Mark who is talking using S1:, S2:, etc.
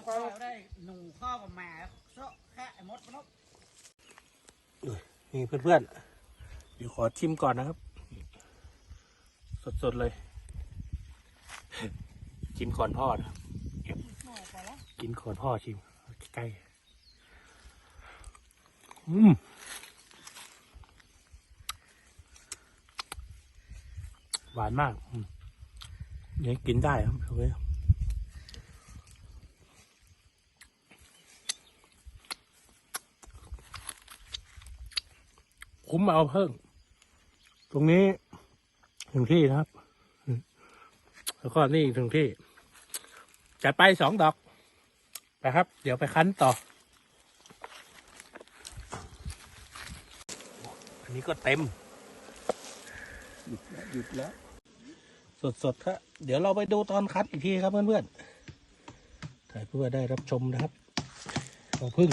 S1: ำก็ได้หนูข้อกับแม่เซาะแค่ไอ้มดมันก
S2: นี่เพื่อนๆ เดี๋ยวขอชิมก่อนนะครับ สดๆเลยชิมก่อนพ่อนะครับเก็บกินก่อนพ่อชิมใกล้ๆอืมหวานมากอืมนี่กินได้ครับโอเคคุ้มเอาเพิ่มตรงนี้ถึงที่นะครับอืมแล้วก็นี่ถึงที่จัดไปสองดอกนะครับ เดี๋ยวไปคั้นต่อ อันนี้ก็เต็ม
S3: หยุดแล้ว
S2: สดๆครับเดี๋ยวเราไปดูตอนคัดอีกทีครับเพื่อนๆถ่ายเพื่อได้รับชมนะครับของพึ่ง